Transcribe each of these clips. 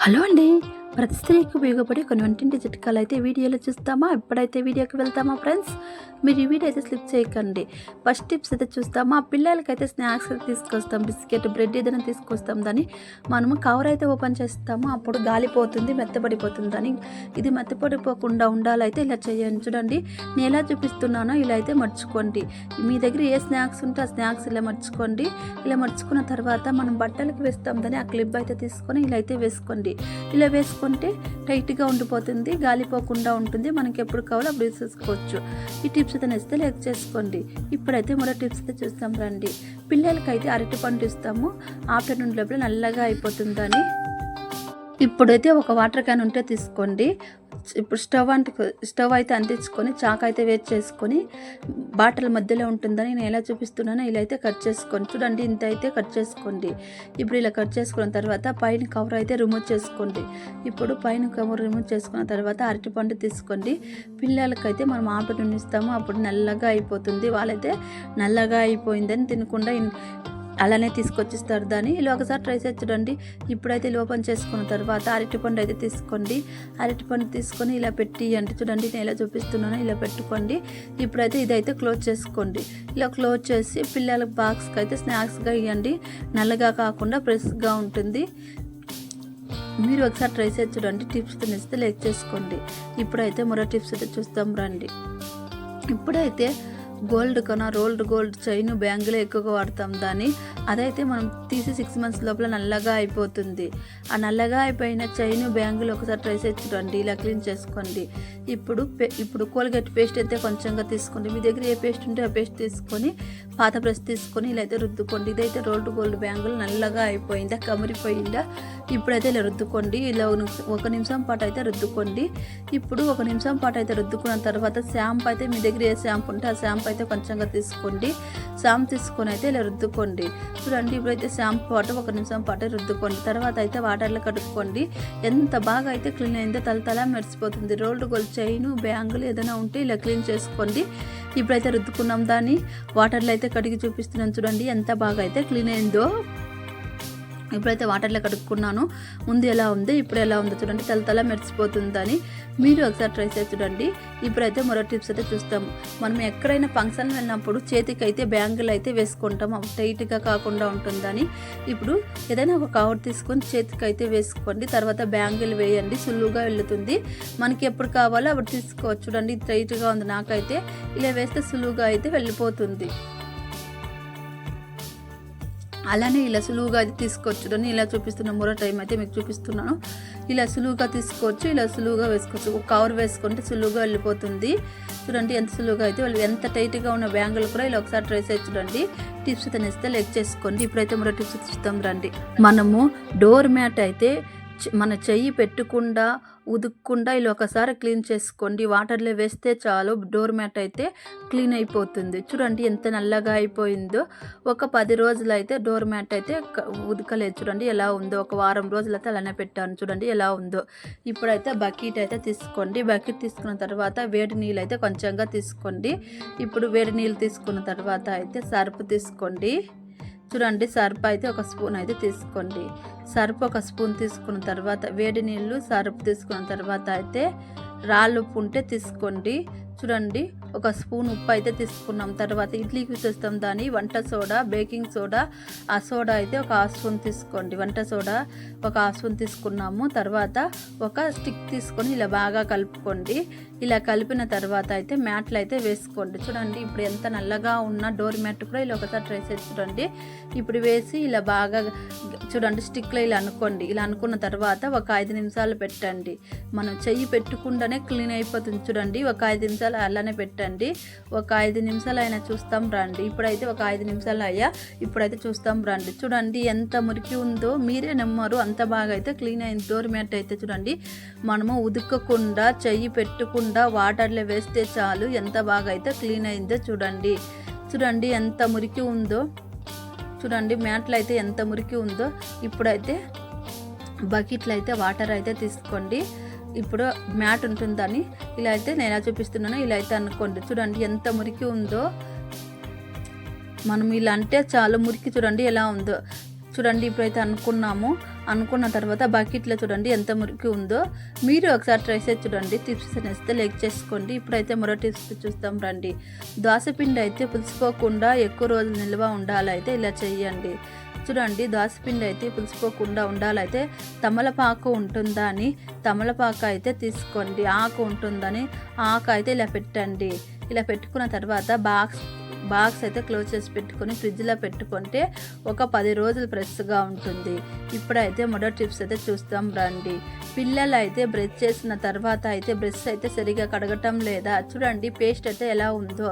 Hello అండి. ప్రతి స్త్రీకి ఉపయోగపడే కొన్ని వంటింటి చిట్కాలు అయితే వీడియోలో చూస్తామా? ఎప్పుడైతే వీడియోకి వెళ్తామా ఫ్రెండ్స్ మీరు ఈ వీడియో అయితే స్లిప్ చేయకండి. ఫస్ట్ టిప్స్ అయితే చూస్తామా? పిల్లలకైతే స్నాక్స్ అయితే తీసుకొస్తాం బిస్కెట్ బ్రెడ్ ఏదైనా తీసుకొస్తాం దాన్ని. మనము కవర్ అయితే ఓపెన్ చేస్తాము అప్పుడు గాలిపోతుంది మెత్తబడిపోతుందని ఇది మెత్తపడిపోకుండా ఉండాలైతే ఇలా చేయండి. చూడండి నేను ఎలా చూపిస్తున్నానో ఇలా అయితే మర్చుకోండి. మీ దగ్గర ఏ స్నాక్స్ ఉంటే ఆ స్నాక్స్ ఇలా మర్చుకోండి. ఇలా మర్చుకున్న తర్వాత మనం బట్టలకు వేస్తాం దాన్ని ఆ క్లిప్ అయితే తీసుకొని ఇలా అయితే వేసుకోండి. ఇలా వేసుకుంటే టైట్గా ఉండిపోతుంది గాలిపోకుండా ఉంటుంది. మనకి ఎప్పుడు కావాలో అప్పుడు వేసేసుకోవచ్చు ఈ టిప్స్ అయితే నచ్చితే లైక్ చేసుకోండి. ఇప్పుడైతే మరో టిప్స్ అయితే చూస్తాం రండి. పిల్లలకైతే అరటి పండు ఇస్తాము. ఆఫ్టర్నూన్ లోపల నల్లగా అయిపోతుందని. ఇప్పుడైతే ఒక వాటర్ క్యాన్ ఉంటే తీసుకోండి. ఇప్పుడు స్టవ్ అంటే స్టవ్ అయితే అంటించుకొని చాక్ అయితే వేస్ట్ చేసుకొని బాటిల్ మధ్యలో ఉంటుందని నేను ఎలా చూపిస్తున్నానో ఇలా అయితే కట్ చేసుకోండి చూడండి ఇంత అయితే కట్ చేసుకోండి. ఇప్పుడు ఇలా కట్ చేసుకున్న తర్వాత పైన కవర్ అయితే రిమూవ్ చేసుకోండి. ఇప్పుడు పైన కవర్ రిమూవ్ చేసుకున్న తర్వాత అరటిపండు తీసుకోండి. పిల్లలకైతే మనం ఆపటి ఇస్తాము అప్పుడు నల్లగా అయిపోతుంది. వాళ్ళైతే నల్లగా అయిపోయిందని తినకుండా అలానే తీసుకొచ్చిస్తారు దాన్ని. ఇలా ఒకసారి ట్రై చేసి చూడండి. ఇప్పుడైతే లోపం చేసుకున్న తర్వాత అరటిపండు అయితే తీసుకోండి. అరటిపండు తీసుకొని ఇలా పెట్టి అంటే చూడండి నేను ఇలా చూపిస్తున్నాను ఇలా పెట్టుకోండి. ఇప్పుడైతే ఇదైతే క్లోజ్ చేసుకోండి. ఇలా క్లోజ్ చేసి పిల్లల బాక్స్కి అయితే స్నాక్స్గా ఇవ్వండి నల్లగా కాకుండా ఫ్రెష్గా ఉంటుంది. మీరు ఒకసారి ట్రై చేసి చూడండి. టిప్స్ తినేస్తే లెక్ చేసుకోండి. ఇప్పుడైతే మరో టిప్స్ అయితే చూస్తాం రండి. ఇప్పుడైతే గోల్డ్ కన్నా రోల్డ్ గోల్డ్ చైన్ బ్యాంగిల్ ఎక్కువగా వాడతాం దాన్ని. అదైతే మనం తీసి సిక్స్ మంత్స్ లోపల నల్లగా అయిపోతుంది. ఆ నల్లగా అయిపోయిన చైన్ బ్యాంగిల్ ఒకసారి ట్రై చేసి చూడండి. ఇలా క్లీన్ చేసుకోండి. ఇప్పుడు ఇప్పుడు కోల్గేట్ పేస్ట్ అయితే కొంచెంగా తీసుకోండి. మీ దగ్గర ఏ పేస్ట్ ఉంటే ఆ పేస్ట్ తీసుకొని పాత బ్రష్ తీసుకొని ఇలా అయితే రుద్దుకోండి. ఇదైతే రోల్డ్ గోల్డ్ బ్యాంగిల్ నల్లగా అయిపోయిందా కమిరిపోయిందా ఇప్పుడైతే ఇలా రుద్దుకోండి. ఇలా ఒక నిమిషం- ఒక నిమిషం పాటు అయితే రుద్దుకోండి. ఇప్పుడు ఒక నిమిషం పాటు అయితే రుద్దుకున్న తర్వాత షాంపూ అయితే మీ దగ్గర ఏ షాంపూ ఉంటే ఆ షాంపూ అయితే కొంచెంగా తీసుకోండి. షాంపూ తీసుకొని అయితే ఇలా రుద్దుకోండి. చూడండి ఇప్పుడైతే షాంపూ పాటు ఒక నిమిషం పాటు రుద్దుకోండి. తర్వాత అయితే వాటర్లో కడుక్కోండి. ఎంత బాగా అయితే క్లీన్ అయిందో తలతల మెరిసిపోతుంది. రోల్డ్ గోల్డ్ చైన్ బ్యాంగులు ఏదైనా ఉంటే ఇలా క్లీన్ చేసుకోండి. ఇప్పుడైతే రుద్దుకున్నాం దాన్ని. వాటర్లో అయితే కడిగి చూపిస్తున్నాం చూడండి ఎంత బాగా అయితే క్లీన్ అయిందో. ఇప్పుడైతే వాటర్లో కడుక్కున్నాను. ముందు ఎలా ఉంది ఇప్పుడు ఎలా ఉందో చూడండి. తలతల మెరిసిపోతుందని మీరు ఒకసారి ట్రై చేసి చూడండి. ఇప్పుడైతే మరో టిప్స్ అయితే చూస్తాము. మనం ఎక్కడైనా ఫంక్షన్ వెళ్ళినప్పుడు చేతికి అయితే బ్యాంగిల్ అయితే వేసుకుంటాం అవి టైట్గా కాకుండా ఉంటుందని. ఇప్పుడు ఏదైనా ఒక కవర్ తీసుకొని చేతికి అయితే వేసుకోండి. తర్వాత బ్యాంగిల్ వేయండి. సులువుగా వెళ్తుంది. మనకి ఎప్పుడు కావాలో అప్పుడు తీసుకోవచ్చు. చూడండి టైట్గా ఉంది నాకైతే. ఇలా వేస్తే సులువుగా అయితే వెళ్ళిపోతుంది. అలానే ఇలా సులువుగా అది తీసుకోవచ్చు ఇలా చూపిస్తున్న మూడో టైం అయితే మీకు చూపిస్తున్నాను. ఇలా సులువుగా తీసుకోవచ్చు ఇలా సులువుగా వేసుకోవచ్చు. ఒక కవర్ వేసుకుంటే సులువుగా వెళ్ళిపోతుంది. చూడండి ఎంత సులువుగా అయితే వాళ్ళు ఎంత టైట్గా ఉన్న బ్యాంగులు కూడా ఇలా ఒకసారి ట్రై చేసి చూడండి. టిప్స్ తనిస్తే లెక్ చేసుకోండి. ఇప్పుడైతే మరో టిప్స్ చూస్తాం రండి. మనము డోర్ మ్యాట్ అయితే మన చెయ్యి పెట్టకుండా ఉదుక్కుండా ఇలా ఒకసారి క్లీన్ చేసుకోండి. వాటర్లో వేస్తే చాలు. డోర్ మ్యాట్ అయితే క్లీన్ అయిపోతుంది. చూడండి ఎంత నల్లగా అయిపోయిందో. ఒక పది రోజులు అయితే డోర్ మ్యాట్ అయితే ఉదకలేదు. చూడండి ఎలా ఉందో. ఒక వారం రోజులు అయితే అలానే పెట్టాను. చూడండి ఎలా ఉందో. ఇప్పుడైతే బకెట్ అయితే తీసుకోండి. బకెట్ తీసుకున్న తర్వాత వేడి నీళ్ళు అయితే కొంచెంగా తీసుకోండి. ఇప్పుడు వేడి నీళ్ళు తీసుకున్న తర్వాత అయితే సర్పు తీసుకోండి. చూడండి సర్ఫ్ అయితే ఒక స్పూన్ అయితే తీసుకోండి. సర్ఫ్ ఒక స్పూన్ తీసుకున్న తర్వాత వేడి నీళ్ళు సర్ఫ్ తీసుకున్న తర్వాత అయితే రాళ్ళు ఉప్పు ఉంటే తీసుకోండి. చూడండి ఒక స్పూన్ ఉప్పు అయితే తీసుకున్నాం. తర్వాత ఇడ్లీకి చేస్తాం దాని వంట సోడా బేకింగ్ సోడా ఆ సోడా అయితే ఒక హాఫ్ స్పూన్ తీసుకోండి. వంట సోడా ఒక హాఫ్ స్పూన్ తీసుకున్నాము. తర్వాత ఒక స్టిక్ తీసుకొని ఇలా బాగా కలుపుకోండి. ఇలా కలిపిన తర్వాత అయితే మ్యాట్లు అయితే వేసుకోండి. చూడండి ఇప్పుడు ఎంత నల్లగా ఉన్న డోర్ మ్యాట్ కూడా ఇలా ఒకసారి ట్రై చేసి చూడండి. ఇప్పుడు వేసి ఇలా బాగా చూడండి స్టిక్లో ఇలా అనుకోండి. ఇలా అనుకున్న తర్వాత ఒక ఐదు నిమిషాలు పెట్టండి. మనం చెయ్యి పెట్టుకుండానే క్లీన్ అయిపోతుంది చూడండి. ఒక ఐదు నిమిషాలు అలానే పెట్టండి. ఒక ఐదు నిమిషాలు అయినా చూస్తాం రండి. ఇప్పుడైతే ఒక ఐదు నిమిషాలు అయ్యా ఇప్పుడైతే చూస్తాం రండి. చూడండి ఎంత మురికి ఉందో మీరే నమ్మరు. అంత బాగా అయితే క్లీన్ అయింది డోర్ మ్యాట్ అయితే చూడండి మనము ఉదుకకుండా చెయ్యి పెట్టకుండా వాటర్లో వేస్తే చాలు. ఎంత బాగా అయితే క్లీన్ అయిందో చూడండి. చూడండి ఎంత మురికి ఉందో. చూడండి మ్యాట్లు అయితే ఎంత మురికి ఉందో. ఇప్పుడైతే బకెట్లు అయితే వాటర్ అయితే తీసుకోండి. ఇప్పుడు మ్యాట్ ఉంటుందని ఇలా అయితే నేను చూపిస్తున్నాను ఇలా అయితే అనుకోండి. చూడండి ఎంత మురికి ఉందో. మనం ఇలా అంటే చాలా మురికి చూడండి ఎలా ఉందో. చూడండి ఇప్పుడైతే అనుకున్నాము. అనుకున్న తర్వాత బకెట్లో చూడండి ఎంత మురికి ఉందో. మీరు ఒకసారి ట్రై చేసి చూడండి. టిప్స్ నేస్తే లైక్ చేసుకోండి. ఇప్పుడైతే మరో టిప్స్ చూస్తాం రండి. దోశపిండి అయితే పులిసిపోకుండా ఎక్కువ రోజులు నిల్వ ఉండాలైతే ఇలా చేయండి చూడండి దోసపిండి అయితే పులిసిపోకుండా ఉండాలైతే తమలపాకు ఉంటుందా అని తమలపాకు అయితే తీసుకోండి. ఆకు ఉంటుందని ఆకు అయితే ఇలా పెట్టండి. ఇలా పెట్టుకున్న తర్వాత బాక్స్ బాక్స్ అయితే క్లోజ్ చేసి పెట్టుకొని ఫ్రిడ్జ్లో పెట్టుకుంటే ఒక పది రోజులు ఫ్రెష్గా ఉంటుంది. ఇప్పుడైతే మొదటి టిప్స్ అయితే చూస్తాం రండి. పిల్లలు అయితే బ్రష్ చేసిన తర్వాత అయితే బ్రష్ అయితే సరిగా కడగటం లేదా? చూడండి పేస్ట్ అయితే ఎలా ఉందో.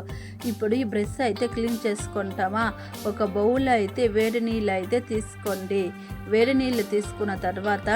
ఇప్పుడు ఈ బ్రష్ అయితే క్లీన్ చేసుకుంటామా? ఒక బౌల్ అయితే వేడి నీళ్ళు అయితే తీసుకోండి. వేడి నీళ్ళు తీసుకున్న తర్వాత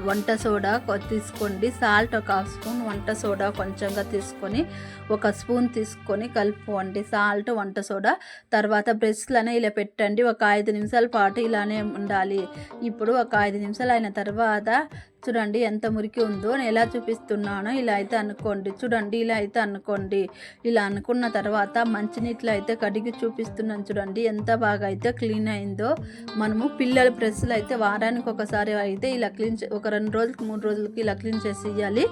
వంట సోడా తీసుకోండి. సాల్ట్ ఒక హాఫ్ స్పూన్ వంట సోడా కొంచెంగా తీసుకొని ఒక స్పూన్ తీసుకొని కలుపుకోండి. సాల్ట్ వంట సోడా. తర్వాత బ్రష్లనే ఇలా పెట్టండి. ఒక ఐదు నిమిషాల పాటు ఇలానే ఉండాలి. ఇప్పుడు ఒక ఐదు నిమిషాలు అయిన తర్వాత చూడండి ఎంత మురికి ఉందో నేను ఎలా చూపిస్తున్నానో ఇలా అయితే అనుకోండి. చూడండి ఇలా అయితే అనుకోండి. ఇలా అనుకున్న తర్వాత మంచినీటిలో అయితే కడిగి చూపిస్తున్నాను చూడండి. ఎంత బాగా అయితే క్లీన్ అయిందో. మనము పిల్లల ప్రెస్లు అయితే వారానికి ఒకసారి అయితే ఇలా క్లీన్ చే- ఒక రెండు రోజులకి మూడు రోజులకి ఇలా క్లీన్ చేసి ఇవ్వాలి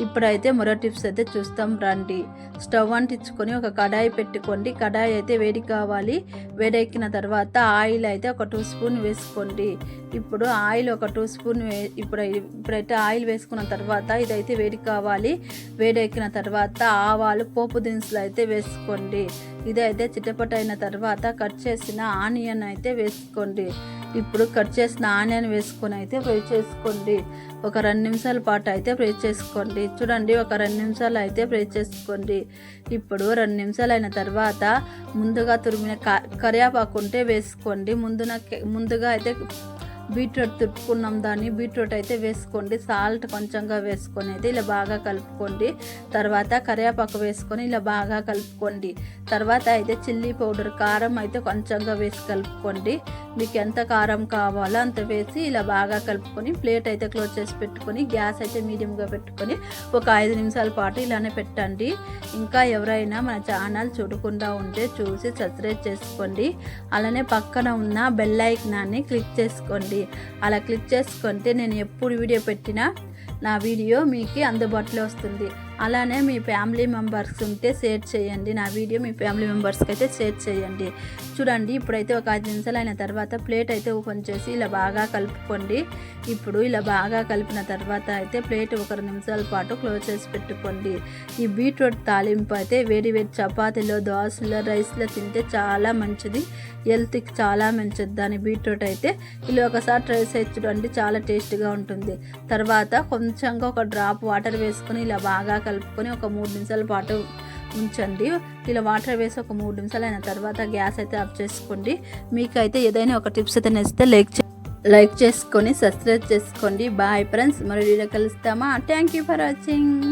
ఇప్పుడైతే మరో టిప్స్ అయితే చూస్తాం రండి. స్టవ్ అంటించుకొని ఒక కడాయి పెట్టుకోండి. కడాయి అయితే వేడి కావాలి. వేడెక్కిన తర్వాత ఆయిల్ అయితే ఒక టూ స్పూన్ వేసుకోండి. ఇప్పుడు ఆయిల్ ఒక టూ స్పూన్ వే ఇప్పుడు ఇప్పుడైతే ఆయిల్ వేసుకున్న తర్వాత ఇదైతే వేడి కావాలి. వేడెక్కిన తర్వాత ఆవాలు పోపు దినుసులు అయితే వేసుకోండి. ఇదైతే చిటపట అయిన తర్వాత కట్ చేసిన ఆనియన్ అయితే వేసుకోండి. ఇప్పుడు కట్ చేసిన ఆనియన్ వేసుకొని అయితే ఫ్రై చేసుకోండి. ఒక రెండు నిమిషాల పాటు అయితే ఫ్రై చేసుకోండి. చూడండి ఒక రెండు నిమిషాలు అయితే ఫ్రై చేసుకోండి. ఇప్పుడు రెండు నిమిషాలు అయిన తర్వాత ముందుగా తురిమిన క- కరివేపాకు ఉంటే వేసుకోండి. ముందున ముందుగా అయితే బీట్రూట్ తుట్టుకున్నాం దాన్ని. బీట్రూట్ అయితే వేసుకోండి. సాల్ట్ కొంచెంగా వేసుకొని అయితే ఇలా బాగా కలుపుకోండి. తర్వాత కరివేపాకు వేసుకొని ఇలా బాగా కలుపుకోండి. తర్వాత అయితే చిల్లీ పౌడర్ కారం అయితే కొంచెంగా వేసి కలుపుకోండి. మీకు ఎంత కారం కావాలో అంత వేసి ఇలా బాగా కలుపుకొని ప్లేట్ అయితే క్లోజ్ చేసి పెట్టుకొని గ్యాస్ అయితే మీడియంగా పెట్టుకొని ఒక ఐదు నిమిషాల పాటు ఇలానే పెట్టండి. ఇంకా ఎవరైనా మన ఛానల్ చూడకుండా ఉంటే చూసి సబ్స్క్రైబ్ చేసుకోండి. అలానే పక్కన ఉన్న బెల్ ఐకనాన్ని క్లిక్ చేసుకోండి. అలా క్లిక్ చేసుకుంటే నేను ఎప్పుడు వీడియో పెట్టినా నా వీడియో మీకు అందుబాటులో వస్తుంది. అలానే మీ ఫ్యామిలీ మెంబర్స్ ఉంటే షేర్ చేయండి. నా వీడియో మీ ఫ్యామిలీ మెంబర్స్కి అయితే షేర్ చేయండి. చూడండి ఇప్పుడైతే ఒక ఐదు నిమిషాలు అయిన తర్వాత ప్లేట్ అయితే ఓపెన్ చేసి ఇలా బాగా కలుపుకోండి. ఇప్పుడు ఇలా బాగా కలిపిన తర్వాత అయితే ప్లేట్ ఒక నిమిషాల పాటు క్లోజ్ చేసి పెట్టుకోండి. ఈ బీట్రూట్ తాలింపు అయితే వేడి వేడి చపాతీలో దోశలో రైస్లో తింటే చాలా మంచిది. హెల్త్కి చాలా మంచిది. దాని బీట్రూట్ అయితే ఇలా ఒకసారి ట్రై చేసి చూడండి చాలా టేస్ట్గా ఉంటుంది. తర్వాత కొంచెంగా ఒక డ్రాప్ వాటర్ వేసుకొని ఇలా బాగా కలుపుకొని ఒక మూడు నిమిషాల పాటు ఉంచండి. ఇలా వాటర్ వేసి ఒక మూడు నిమిషాలు అయిన తర్వాత గ్యాస్ అయితే ఆఫ్ చేసుకోండి. మీకైతే ఏదైనా ఒక టిప్స్ అయితే నచ్చితే లైక్ లైక్ చేసుకొని సబ్స్క్రైబ్ చేసుకోండి. బాయ్ ఫ్రెండ్స్ మరి video కలుస్తామా? Thank you for watching.